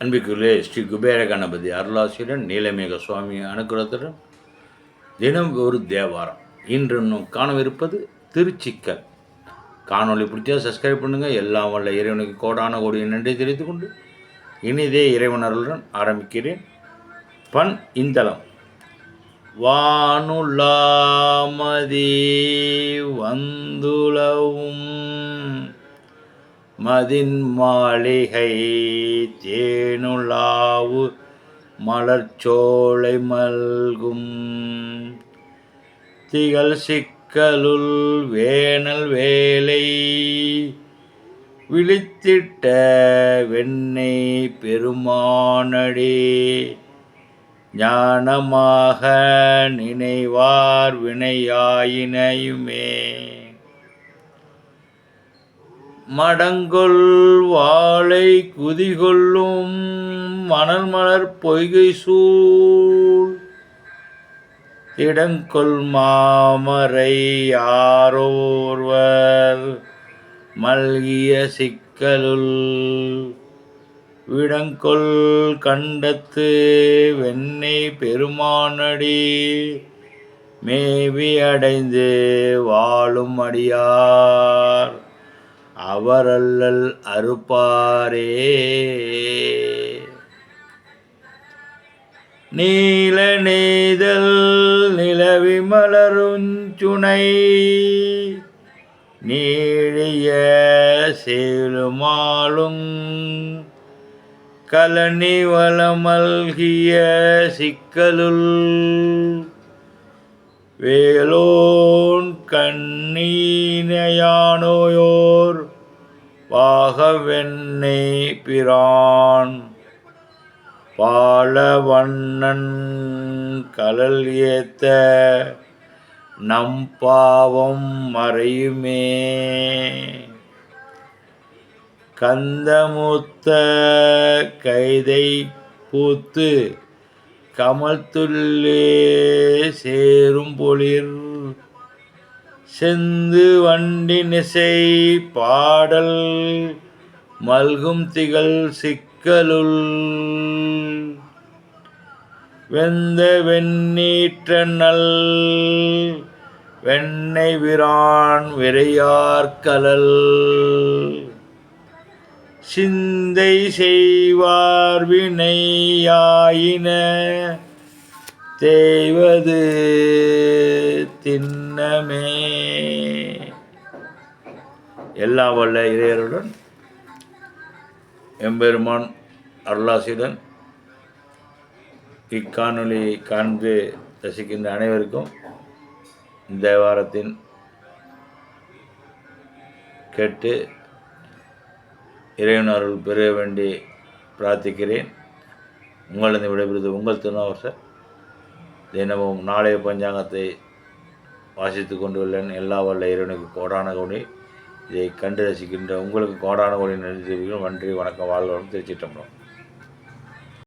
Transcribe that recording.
அன்பிற்குள்ளே ஸ்ரீ குபேர கணபதி அருளாசிரியன் நீலமேக சுவாமி அனுகிரகத்துடன் தினம் ஒரு தேவாரம். இன்று இன்னும் காணவிருப்பது திருச்சிக்கல். காணொலி பிடிச்சா சப்ஸ்கிரைப் பண்ணுங்கள் எல்லாம் வல்ல இறைவனுக்கு கோடான கோடி நன்றி தெரிவித்து கொண்டு இனிதே இறைவனருடன் ஆரம்பிக்கிறேன். பண் இந்தளம். வானுலாமதி வந்துலவும் மதின் மாளிகை தேனுலாவு மலர்ச்சோலை மல்கும். திகழ் சிக்கலுள் வேனல் வேலை விழித்திட்ட வெண்ணை பெருமானடே. ஞானமாக நினைவார் வினையாயினையுமே. மடங்கொள் வாழை குதிகொள்ளும் மணல் மலர் பொய்கை சூழ். இடங்கொள் மாமரை யாரோர்வர் மல்கிய சிக்கலுள். விடங்கொள் கண்டத்து வெண்ணை பெருமானடி மேவி அடைந்து வாழும் அடியார். அவரல்லல் அறுப்பாரே. நீல நெய்தல் நிலவி மலருஞ்சுனை நீழிய சேலுமாலும் கலனி வளமல்கிய சிக்கலுள் வேலோன் கண்ணீனையானோயோர் வெண்ணை பிரான். பாலவண்ணன் கலல் ஏத்த நம் பாவம் மறையுமே. கந்தமுத்த கைதை பூத்து கமல்துள்ளே சேரும் பொழிர். செந்து வண்டி நிசை பாடல் மல்கும் திகழ் சிக்கலுள். வெந்த வெண்ணீற்ற நல். வெண்ணை விரான் விரையார்கலல் சிந்தை செய்வார் வினையாயின தேய்வது திண்ணமே எல்லா வல்ல இறையருடன் எம்பெருமான் அருளாசியுடன் இக்காணொலி காண்பு ரசிக்கின்ற அனைவருக்கும் இந்த வாரத்தின் கேட்டு இறைவன் அருள் பெற வேண்டி பிரார்த்திக்கிறேன். உங்களது விடைபெறுவது உங்கள் திருநாவசர் தினமும் நாளைய பஞ்சாங்கத்தை வாசித்து கொண்டு எல்லா வல்ல இறைவனுக்கு கோடான கோடி இதை கண்டு ரசிக்கின்ற உங்களுக்கு கோடான ஒரு நன்றி தெரிவிக்கிறோம். நன்றி வணக்கம் வாழ்வரும் திருச்சிட்டம்பரம்